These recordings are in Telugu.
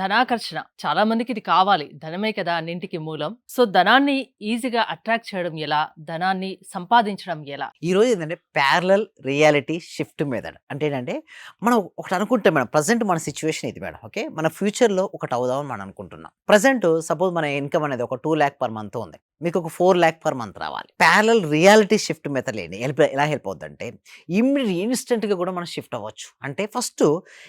ధనాకర్షణ. చాలా మందికి ఇది కావాలి. ధనమే కదా అన్నింటికి మూలం. సో ధనాన్ని ఈజీగా అట్రాక్ట్ చేయడం ఎలా? ధనాన్ని సంపాదించడం ఎలా? ఈ రోజు ఏంటంటే ప్యారలల్ రియాలిటీ షిఫ్ట్ మెథడ్ అంటే ఏంటంటే మనం ఒకటి అనుకుంటాం మేడం ప్రజెంట్ మన సిచ్యువేషన్ ఇది మేడం ఓకే మన ఫ్యూచర్లో ఒకటి అవుదామని మనం అనుకుంటున్నాం. ప్రజెంట్ సపోజ్ మన ఇన్కమ్ అనేది ఒక టూ ల్యాక్ పర్ మంత్ ఉంది. మీకు ఒక ఫోర్ ల్యాక్ పర్ మంత్ రావాలి. ప్యారల్ రియాలిటీ షిఫ్ట్ మెథడ్ ఏంటి హెల్ప్ ఎలా హెల్ప్ అవుతుందంటే ఇమ్మీడియట్ ఇన్స్టెంట్గా కూడా మనం షిఫ్ట్ అవ్వచ్చు. అంటే ఫస్ట్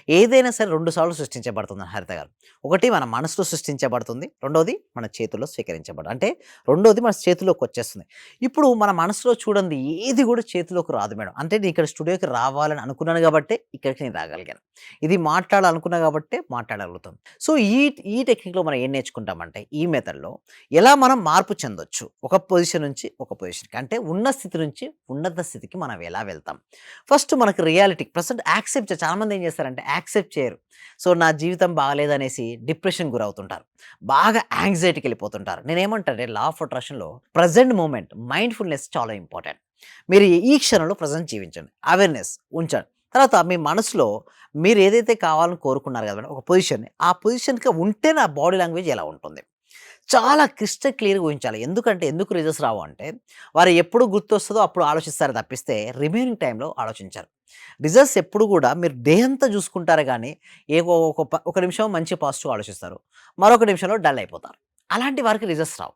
ఏదైనా సరే రెండు సార్లు సృష్టించబడుతుంది హరిత గారు. ఒకటి మన మనసులో సృష్టించబడుతుంది. రెండోది మన చేతుల్లో స్వీకరించబడు అంటే రెండోది మన చేతిలోకి వచ్చేస్తుంది. ఇప్పుడు మన మనసులో చూడండి ఏది కూడా చేతిలోకి రాదు మేడం. అంటే నేను ఇక్కడ స్టూడియోకి రావాలని అనుకున్నాను కాబట్టి ఇక్కడికి నేను రాగలిగాను. ఇది మాట్లాడాలనుకున్నా కాబట్టి మాట్లాడగలుగుతాం. సో ఈ ఈ టెక్నిక్లో మనం ఏం నేర్చుకుంటామంటే ఈ మెథడ్లో ఎలా మనం మార్పు చెందొచ్చు? ఒక పొజిషన్ నుంచి ఒక పొజిషన్కి. అంటే ఉన్న స్థితి నుంచి ఉన్నత స్థితికి మనం ఎలా వెళ్తాం? ఫస్ట్ మనకు రియాలిటీ ప్రజెంట్ యాక్సెప్ట్ చాలామంది ఏం చేస్తారంటే యాక్సెప్ట్ చేయరు. సో నా జీవితం బాగలేదనేసి డిప్రెషన్ గురవుతుంటారు. బాగా యాంగ్జైటీకి వెళ్ళిపోతుంటారు. నేనేమంటానంటే లా ఆఫ్ అట్రాక్షన్లో ప్రజెంట్ మూమెంట్ మైండ్ఫుల్నెస్ చాలా ఇంపార్టెంట్. మీరు ఈ క్షణంలో ప్రజెంట్ జీవించండి. అవేర్నెస్ ఉంచండి. తర్వాత మీ మనసులో మీరు ఏదైతే కావాలని కోరుకున్నారు కదా ఒక పొజిషన్ ఆ పొజిషన్కి ఉంటే నా బాడీ లాంగ్వేజ్ ఎలా ఉంటుంది? చాలా క్రిస్టల్ క్లియర్గా ఊహించాలి. ఎందుకంటే ఎందుకు రిజల్ట్స్ రావు అంటే వారు ఎప్పుడు గుర్తొస్తుందో అప్పుడు ఆలోచిస్తారు తప్పిస్తే రిమైనింగ్ టైంలో ఆలోచించారు. రిజల్ట్స్ ఎప్పుడు కూడా మీరు దేహంతా చూసుకుంటారు కానీ ఏ ఒక ఒక నిమిషం మంచి పాజిటివ్ ఆలోచిస్తారు. మరొక నిమిషంలో డల్ అయిపోతారు. అలాంటి వారికి రిజల్ట్స్ రావు.